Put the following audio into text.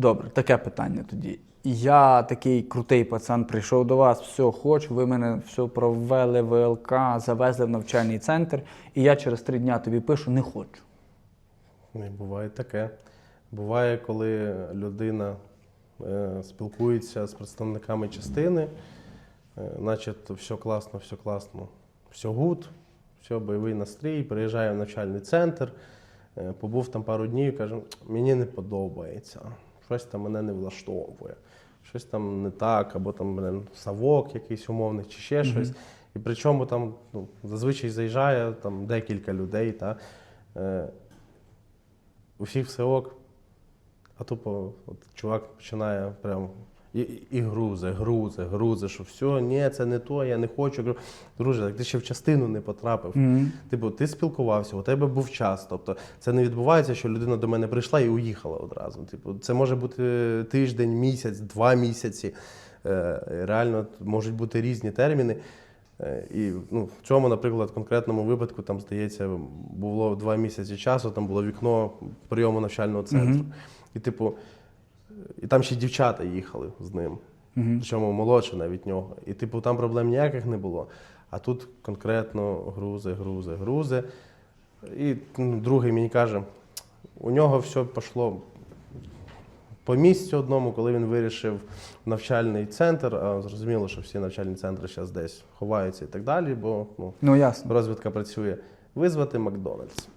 Добре, таке питання тоді. Я такий крутий пацан прийшов до вас, все хочу, ви мене все провели ВЛК, завезли в навчальний центр, і я через три дня тобі пишу, не хочу. Ну, і буває таке. Буває, коли людина е, спілкується з представниками частини, е, начебто все класно, все класно, все гуд, все бойовий настрій, приїжджає в навчальний центр, е, побув там пару днів, і каже, мені не подобається, щось там мене не влаштовує, щось там не так, або там блин, совок якийсь умовний, чи ще щось. І причому там ну, зазвичай заїжджає там декілька людей. Та, е, у всіх все ок. А тупо от, чувак починає прям і, і грузи, грузи, грузи, що все, ні, це не то, я не хочу. Друже, так ти ще в частину не потрапив. Мгм. Типу, ти спілкувався, у тебе був час. Тобто це не відбувається, що людина до мене прийшла і уїхала одразу. Типу, це може бути тиждень, місяць, два місяці. Е, Реально можуть бути різні терміни. Е, І ну, в цьому, наприклад, конкретному випадку, там, здається, було два місяці часу, там було вікно прийому навчального центру. Мгм. І, типу, і там ще дівчата їхали з ним, Мгм. причому молодше навіть нього. І, типу, там проблем ніяких не було. А тут конкретно грузи, грузи, грузи. І ну, другий мені каже, у нього все пішло по місцю одному, коли він вирішив навчальний центр, а зрозуміло, що всі навчальні центри зараз десь ховаються і так далі, бо ну, Ну ясно. розвідка працює. Визвати Макдональдс.